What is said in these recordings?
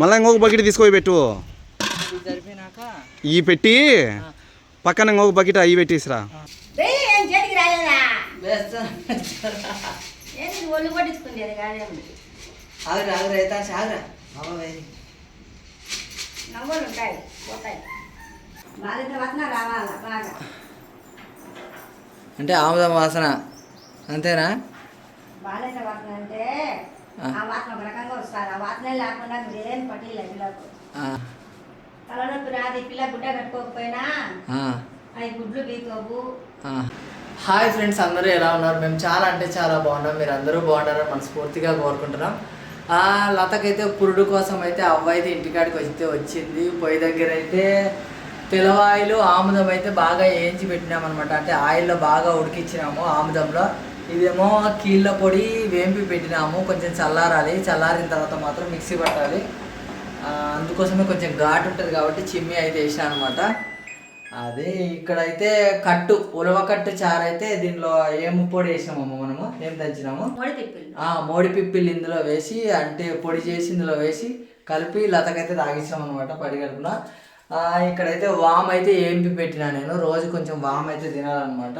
మళ్ళీ ఇంకొక బకెట్ తీసుకొని పెట్టు. ఈ పెట్టి పక్కన ఇంకొక బకెట్ అవి పెట్టేసిరా. అంటే ఆముదం వాసన అంతేనా? వస్తున్న అంటే ఆ. ఆ వాసన ఒక రకంగా వస్తారు ఆ వాసన లేకుండా మీరేం పట్టిలేదు పిల్లకు. ఆ, తలనొప్పి రాదు. పిల్ల గుడ్డ కట్టుకోకపోయినా ఆ, అవి గుడ్లు బీకోవు ఆ. హాయ్ ఫ్రెండ్స్ అందరూ ఎలా ఉన్నారు? మేము చాలా అంటే చాలా బాగున్నాం. మీరు అందరూ బాగున్నారని మనస్ఫూర్తిగా కోరుకుంటున్నాం. ఆ లతకైతే పురుడు కోసం అయితే అవ్వ అయితే ఇంటికాడికి అయితే వచ్చింది. పొయ్యి దగ్గర అయితే తెలవాయిలు ఆముదం అయితే బాగా వేయించి పెట్టినామన్నమాట. అంటే ఆయిల్లో బాగా ఉడికిచ్చినాము ఆముదంలో. ఇదేమో కీళ్ళ పొడి వేంపి పెట్టినాము. కొంచెం చల్లారాలి. చల్లారిన తర్వాత మాత్రం మిక్సీ పట్టాలి. అందుకోసమే కొంచెం ఘాటు ఉంటుంది కాబట్టి చిమ్మి అయితే వేసిన అనమాట అదే ఇక్కడైతే కట్టు ఉలవ కట్టు చారు అయితే దీనిలో ఏం పొడి వేసినామమ్మ మనము? ఏం దంచినాము? మొడి పిప్పిలు ఇందులో వేసి అంటే పొడి చేసి ఇందులో వేసి కలిపి లతకైతే తాగించాం అనమాట పడి కడుపున ఆ, ఇక్కడైతే వామ్ అయితే ఏంపి పెట్టినా నేను. రోజు కొంచెం వామ్ అయితే తినాలన్నమాట.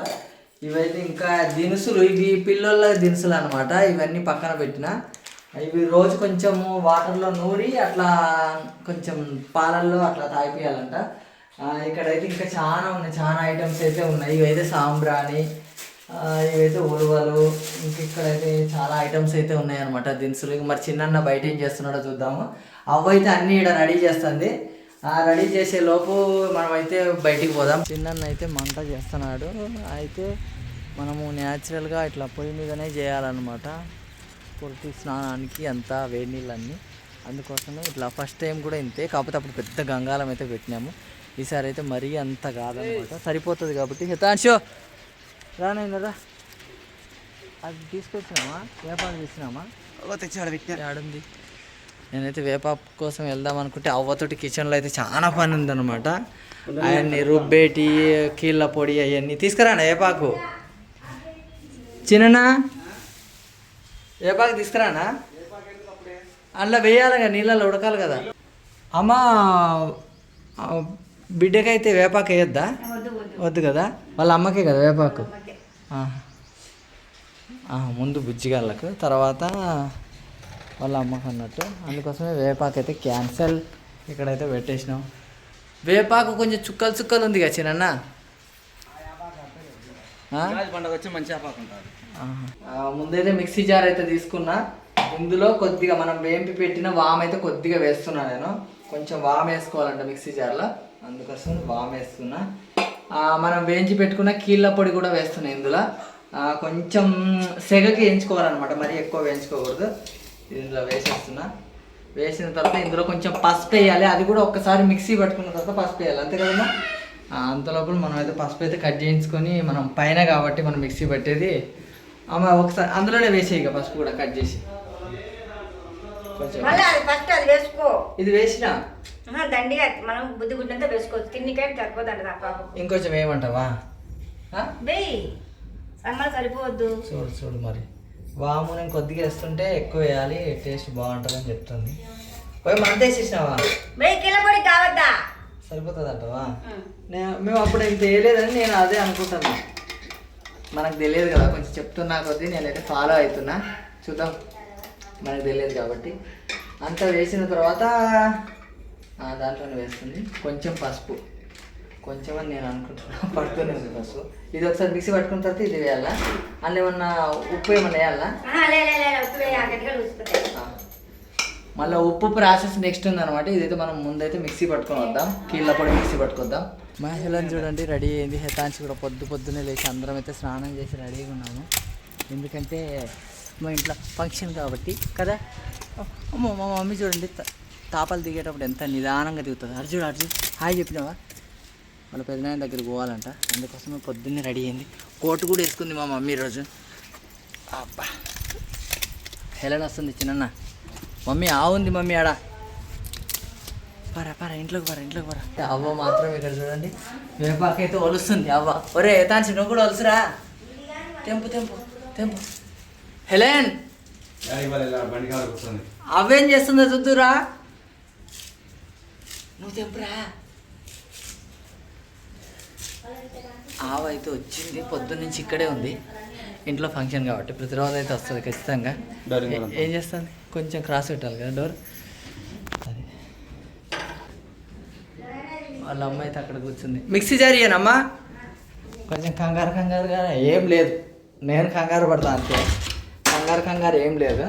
ఇవైతే ఇంకా దినుసులు ఇవి పిల్లల దినుసులు అనమాట ఇవన్నీ పక్కన పెట్టిన. ఇవి రోజు కొంచెము వాటర్లో నూరి అట్లా కొంచెం పాలల్లో అట్లా తాగిపియాలంట. ఇక్కడైతే ఇంకా చాలా ఉన్నాయి. చాలా ఐటమ్స్ అయితే ఉన్నాయి. ఇవైతే సాంబ్రాణి ఇవైతే ఉలువలు ఇంక ఇక్కడైతే చాలా ఐటమ్స్ అయితే ఉన్నాయన్నమాట దినుసులు. మరి చిన్న బయట ఏం చేస్తున్నాడో చూద్దాము. అవైతే అన్నీ ఇక్కడ రెడీ చేస్తుంది. రెడీ చేసే లోపు మనమైతే బయటికి పోదాం. చిన్న అయితే మంట చేస్తున్నాడు. అయితే మనము న్యాచురల్గా ఇట్లా పొయ్యి మీదనే చేయాలన్నమాట. పూర్తి స్నానానికి అంతా వేడి నీళ్ళన్నీ. అందుకోసమే ఇట్లా ఫస్ట్ టైం కూడా ఇంతే. కాకపోతే అప్పుడు పెద్ద గంగాలం అయితే పెట్టినాము. ఈసారి అయితే మరీ అంత కాదనమాట సరిపోతుంది కాబట్టి. హితాంశు రానైనా రా. అది తీసుకొచ్చినామా వేపాకు తెచ్చినామా తెచ్చాడు పెట్టిన. ఆడుంది నేనైతే వేపాకు కోసం వెళ్దాం అనుకుంటే అవ్వతోటి కిచెన్లో అయితే చాలా పని ఉందన్నమాట. అవన్నీ రుబ్బేటి కీళ్ళ పొడి అవన్నీ తీసుకురాండి వేపాకు? చిన్న వేపాకు తీసుకురానా? అందులో వేయాలిగా నీళ్ళలో ఉడకాలి కదా. అమ్మ బిడ్డకైతే వేపాకు వేయొద్దా? వద్దు కదా. వాళ్ళ అమ్మకే కదా వేపాకు. ముందు బుజ్జిగాళ్ళకు తర్వాత వాళ్ళ అమ్మకు అన్నట్టు. అందుకోసమే వేపాకు అయితే క్యాన్సల్ ఇక్కడైతే పెట్టేసినాం. వేపాకు కొంచెం చుక్కలు చుక్కలు ఉంది కదా చిన్న పండుగ వచ్చి మంచి ముందైతే మిక్సీ జార్ అయితే తీసుకున్నా. ఇందులో కొద్దిగా మనం వేంపి పెట్టిన వామ్ అయితే కొద్దిగా వేస్తున్నా నేను. కొంచెం వామ్ వేసుకోవాలంట మిక్సీ జార్లో. అందుకోసం వామ్ వేస్తున్నా. మనం వేయించి పెట్టుకున్న కీళ్ళ పొడి కూడా వేస్తున్నా ఇందులో. కొంచెం సెగకి వేయించుకోవాలన్నమాట. మరీ ఎక్కువ వేయించుకోకూడదు. ఇందులో వేసేస్తున్నా. వేసిన తర్వాత ఇందులో కొంచెం పసుపు వేయాలి. అది కూడా ఒక్కసారి మిక్సీ పట్టుకున్న తర్వాత పసుపు వేయాలి. అంతే కదమ్మా? అంత లోపల మనం అయితే పసుపు అయితే కట్ చేయించుకొని మనం పైన కాబట్టి మనం మిక్సీ పట్టేది. అమ్మ ఒకసారి అందులోనే వేసేయి ఇక పసుపు కూడా కట్ చేసి. కొంచెం. మళ్ళీ అది ఫస్ట్ అది వేసుకో. ఇది వేసిన? దండిగా మనం బుద్ధి గుడ్డంతా వేసుకోవచ్చు. తిన్నికాయ సరిపోదండి ఇంకొంచెం సమ్మర్ సరిపోవద్దు. చూడు చూడు మరి. వాము నేను కొద్దిగా వేస్తుంటే ఎక్కువ వేయాలి టేస్ట్ బాగుంటుందని చెప్తుంది. పోయి మంత వేసేసినావా? పొడి కావద్దా? సరిపోతుంది అంటవా నేను మేము అప్పుడు ఇంత వేయలేదని నేను అదే అనుకుంటాను. మనకు తెలియదు కదా కొంచెం చెప్తున్నా కొద్దీ నేనైతే ఫాలో అవుతున్నా. చూద్దాం. మనకు తెలియదు కాబట్టి. అంతా వేసిన తర్వాత దాంట్లోనే వేస్తుంది. కొంచెం పసుపు. కొంచెం అని నేను అనుకుంటున్నా పడుతూనే ఉంది పసుపు ఇది ఒకసారి మిక్సీ పట్టుకున్న తర్వాత ఇది వేయాలా? అందులో ఏమన్నా ఉప్పు ఏమన్నా వేయాలా? ఆహా, లే లే లే ఉప్పు వేయి, ఆ గట్టిగా ఊసిపోతాయి మళ్ళీ ఉప్పు ప్రాసెస్ నెక్స్ట్ ఉందన్నమాట. ఇదైతే మనం ముందైతే మిక్సీ పట్టుకొని వద్దాం. కీళ్ళ పొడి మిక్సీ పట్టుకొద్దాం. మా హెలన్ చూడండి రెడీ అయింది. హెతాంచి కూడా పొద్దు పొద్దున్నే లేచి అందరం అయితే స్నానం చేసి రెడీగా ఉన్నాము. ఎందుకంటే మా ఇంట్లో ఫంక్షన్ కాబట్టి కదా? అమ్మో మా మమ్మీ చూడండి తాపాలు దిగేటప్పుడు ఎంత నిదానంగా దిగుతుంది. అర్జుడు అర్జున్ హాయ్ చెప్పినావా? వాళ్ళ పెద్దనాయన దగ్గరికి పోవాలంట. అందుకోసమే పొద్దున్నే రెడీ అయింది. కోట్ కూడా వేసుకుంది మా మమ్మీ ఈరోజు. అబ్బా. హెలన్ వస్తుంది చిన్న మమ్మీ ఆ ఉంది మమ్మీ ఆడ. పరా పరా ఇంట్లోకి పరా ఇంట్లోకి పరా. అవ్వ మాత్రం ఇక్కడ చూడండి. వేపాకైతే ఒలుస్తుంది అవ్వ. ఒరే తాన్సి నువ్వు కూడా ఒలుసురా. తెంపు తెంపు తెంపు. హెలెన్! అవేం చేస్తుందో చూద్దురా. నువ్వు చెప్పురా ఆవు అయితే వచ్చింది పొద్దున్న నుంచి ఇక్కడే ఉంది. ఇంట్లో ఫంక్షన్ కాబట్టి ప్రతిరోజు అయితే వస్తుంది ఖచ్చితంగా. ఏ- చేస్తుంది? కొంచెం క్రాస్ పెట్టాలి కదా డోర్? అది. వాళ్ళ అమ్మ అయితే అక్కడ కూర్చుంది. మిక్సీ జరిగానమ్మా కొంచెం కంగారు కంగారుగా ఏం లేదు. నేను కంగారు పడతా అంతే. కంగారు కంగారు ఏం లేదు.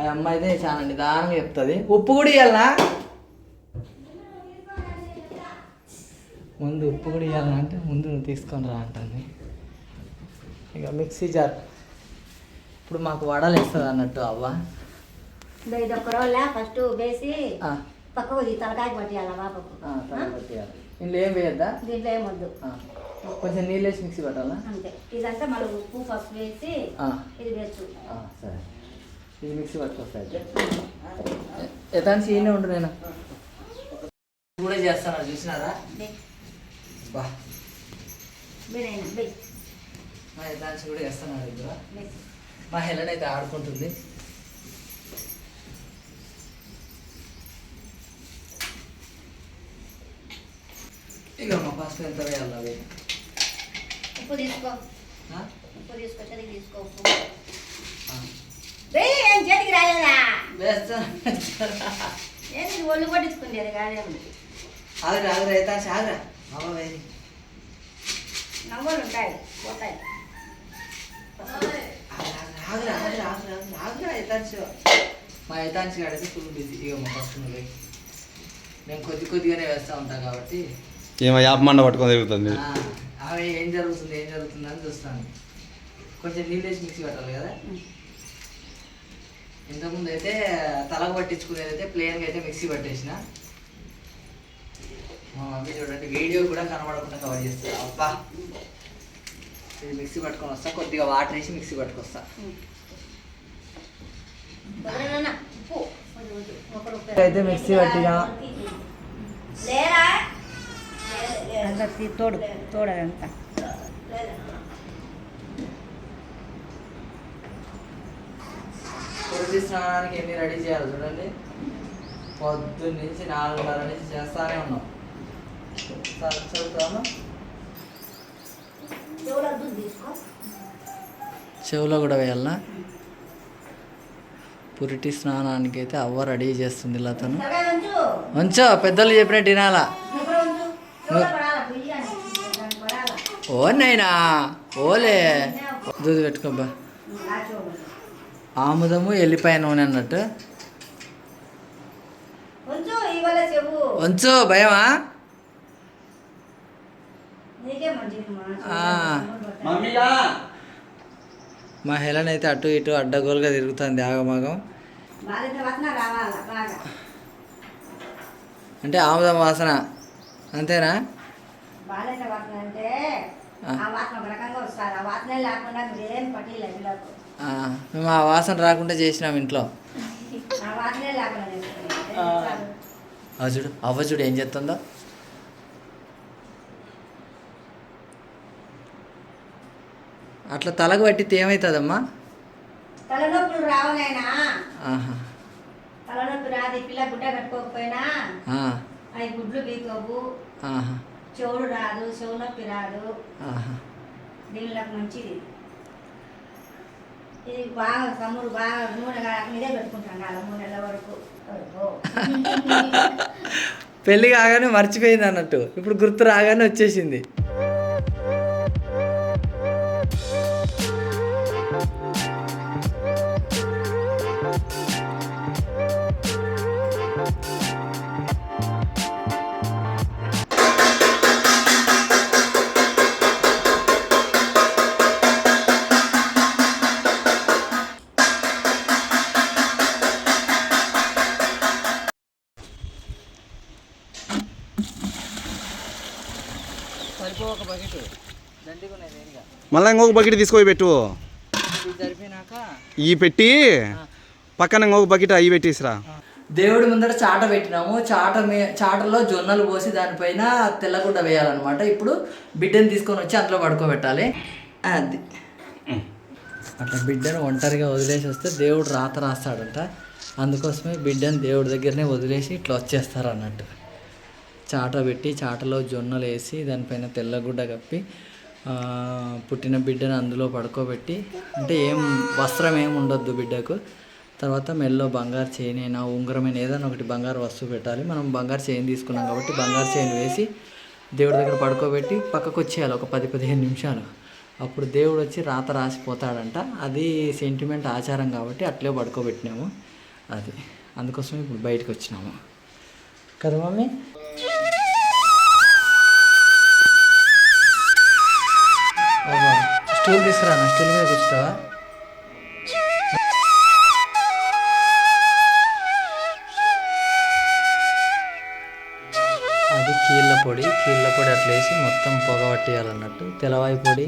ఆ అమ్మ అయితే చాలా నిదానంగా చెప్తుంది. ఉప్పు కూడా ఇవ్వాలనా ముందు ఉప్పు కూడా ఇవ్వాలనా అంటే ముందు నువ్వు తీసుకొని రా అంటుంది. ఇక మిక్సీ జార్. ఇప్పుడు మాకు వడలు వేస్తుంది అన్నట్టు అవ్వ. ఇది ఒక్క రోజుల ఫస్ట్ వేసి పక్కకు ఈ తలకాయ పట్టియాల బాబుకు? పట్టేయాలి ఇందులో ఏం వేయద్దా? దీంట్లో ఏమొద్దు ఆ, కొంచెం నీళ్ళు వేసి మిక్సీ పెట్టాలా? అంతే. ఇదంతా మళ్ళీ ఉప్పు పసుపు వేసి ఇది వేస్తూ సరే. ఈ మిక్సీ పట్టుకొస్తా అయితే. ఎతాన్ని సీనే ఉండు నేను. కూడా చేస్తాను చూసినారా? బా. మీరైనా వెయ్యి మా ఎతాన్స్ కూడా చేస్తాను ఇక్కడ వేసి. మా హెలన్ అయితే ఆడుకుంటుంది. ఇక మా పసుపు ఎంత వేయాలి అవి? ఉప్పు తీసుకో? ఉప్పు తీసుకో చదివి తీసుకో ఉప్పు. ఏం చేతికి రాలేదా? వేస్తాను ఒళ్ళు పట్టించుకునేది కాదేమో. ఆగురా ఆగురా ఎతాన్స్ ఆగురా. ఉంటాయి పోతాయి. ఎతాన్స్ మా ఎతాన్స్ కాడైతే ఫుల్ బిజీ ఇక మా ఫస్ట్ నువ్వు మేము కొద్ది కొద్దిగానే వేస్తూ ఉంటాం కాబట్టి. ఏమో యాప మండ పట్టుకొని తిరుగుతుంది. ఆ, ఆమె ఏం జరుగుతుంది ఏం జరుగుతుంది అని చూస్తాను. కొంచెం నీళ్ళు వేసి మిక్సీ పెట్టాలి కదా? ఇంతకుముందు అయితే తలకు పట్టించుకునేది అయితే ప్లేన్గా అయితే మిక్సీ పట్టేసిన. మా మమ్మీ చూడండి వీడియో కూడా కనబడకుండా కవర్ చేస్తుంది. అబ్బా. ఇది మిక్సీ పట్టుకొని వస్తా కొద్దిగా వాటర్ వేసి మిక్సీ పట్టుకొస్తా. అయితే మిక్సీ పట్టినా. లేరా? అంతా తీ- తోడు తోడు అదంతా. స్నానానికి ఎన్ని రెడీ చేయాలి చూడండి. పొద్దున్న నుంచి నాలుగున్నర నుంచి చేస్తానే ఉన్నాం. చెవులో కూడా వేయాలనా? పురిటి స్నానానికి అయితే అవ్వ రెడీ చేస్తుంది లతను ఉంచు పెద్దలు చెప్పినట్టు వినాలా? పడాలా? ఓ నైనా? ఓలే. దూది పెట్టుకోబ్బా ఆముదము ఎల్లిపాయ నూనె అన్నట్టు. ఉంచు భయమా? మా హెలన్ అయితే అటు ఇటు అడ్డగోలుగా తిరుగుతుంది ఆగమాగం. అంటే ఆముదం వాసన. అంతేనా? బాధ్యత వాసన అంటే ఆ. ఆ వాసన ఒక రకంగా వస్తుంది. ఆ వాసన లేకుండా మీరేం పట్టిಲ್ಲ ఇళ్ళకు ఆ, మేము ఆ వాసన రాకుండా చేసినాం ఇంట్లో. అవ్వ చూడు అవ్వ చూడు ఏం చేస్తుందో. అట్లా తలకు పట్టితే ఏమవుతుందమ్మా తలనొప్పులు రావునైనా తలనొప్పి రాదు పిల్ల గుడ్డ కట్టుకోకపోయినా? అవి గుడ్లు బీకోవు చెవుడు రాదు చెవు నొప్పి రాదు. దీనిలోకి మంచిది. ఇది బాగా సమ్ముడు బాగా నూనె మీదే పెట్టుకుంటాను అలా మూడు నెలల వరకు. పెళ్ళి కాగానే మర్చిపోయింది అన్నట్టు. ఇప్పుడు గుర్తు రాగానే వచ్చేసింది. మళ్ళీ ఇంకొక బకెట్ తీసుకొని పెట్టు. ఈ పెట్టి పక్కన ఇంకొక బకెట్ అవి పెట్టేసిరా. దేవుడి ముందర చాట పెట్టినాము. చాట మీ చాటలో జొన్నలు పోసి దానిపైన తెల్లగుడ్డ వేయాలన్నమాట. ఇప్పుడు బిడ్డను తీసుకొని వచ్చి అందులో పడుకోబెట్టాలి. అది. అట్లా బిడ్డను ఒంటరిగా వదిలేసి వస్తే దేవుడు రాత రాస్తాడంట. అందుకోసమే బిడ్డని దేవుడి దగ్గరనే వదిలేసి ఇట్లా వచ్చేస్తారు అన్నట్టు చాట పెట్టి చాటలో జొన్నలు వేసి దానిపైన తెల్లగుడ్డ కప్పి పుట్టిన బిడ్డను అందులో పడుకోబెట్టి అంటే ఏం వస్త్రం ఏం ఉండొద్దు బిడ్డకు. తర్వాత మెల్లో బంగారు చైన్ అయినా ఉంగరమైన ఏదైనా ఒకటి బంగారు వస్తువు పెట్టాలి. మనం బంగారు చైన్ తీసుకున్నాం కాబట్టి బంగారు చైన్ వేసి దేవుడి దగ్గర పడుకోబెట్టి పక్కకు వచ్చేయాలి ఒక పది పదిహేను నిమిషాలు. అప్పుడు దేవుడు వచ్చి రాత రాసిపోతాడంట. అది సెంటిమెంట్ ఆచారం కాబట్టి అట్లే పడుకోబెట్టినాము. అది అందుకోసం ఇప్పుడు బయటకు వచ్చినాము. కదా మమ్మీ? స్టూల్ తీసుకురా స్టూల్ మీద కూర్చుంటావా అది కీళ్ళ పొడి కీళ్ళ పొడి అట్లా వేసి మొత్తం పొగ పట్టేయాలన్నట్టు. తెల్లవాయి పొడి